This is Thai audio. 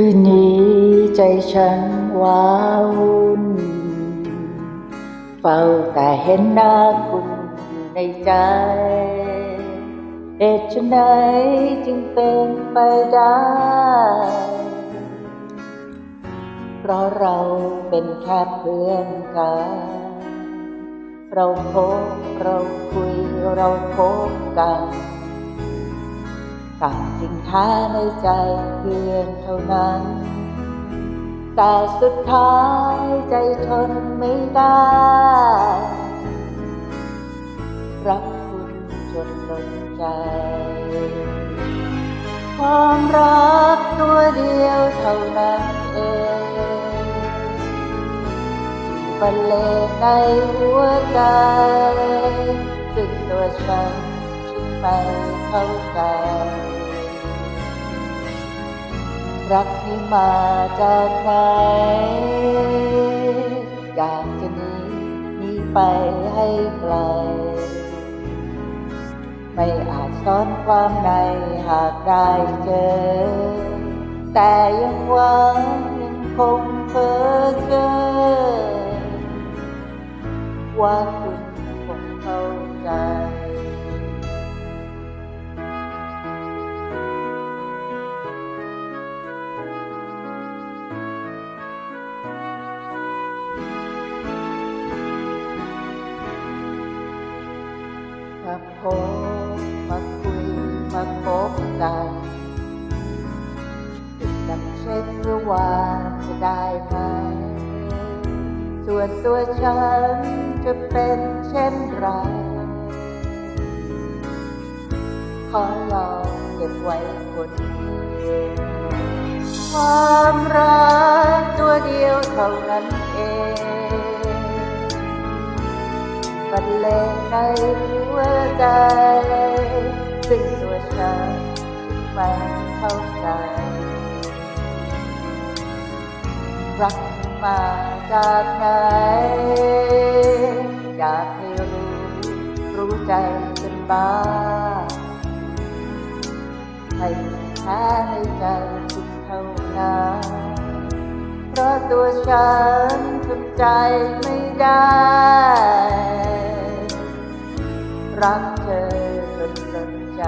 คืนนี้ใจฉันว้าวุ่นเฝ้าแต่เห็นหน้าคุณในใจเหตุไฉนจึงเป็นไปได้ เพราะเราเป็นแค่เพื่อนกัน เราพบเราคุยเราพบกัน ต่างจริงแท้ในใจเพียงเท่านั้น แต่สุดท้ายใจทนไม่ได้ รักคุณจนล้นใจ ความรักตัวเดียวเท่านั้นเองมีบรรเลงในหัวใจซึ่งตัวฉัน ไม่เข้าใจรักนี้มาจากไหนอยากจะหนีหนีไปให้ไกล ไม่อาจซ่อนความในหากได้เจอ แต่ยังหวังยังคงเพ้อเจอว่าคุณคงเข้าใจ มาพบมาคุยมาพบกันติดกันเช็คเมื่อวานจะได้ไหม ส่วนตัวฉันจะเป็นเช่นไร ขอลองเก็บไว้คนเดียวความรักตัวเดียวเท่านั้นเอง รรเลงในหัวใจ ซึ่งตัวฉันไม่เข้าใจ รักมาจากไหน อยากให้รู้ รู้ใจกันบ้างให้แท้ในใจคุณเท่านั้นเพราะตัวฉันทำใจไม่ได้ รักเธอจนสนใจ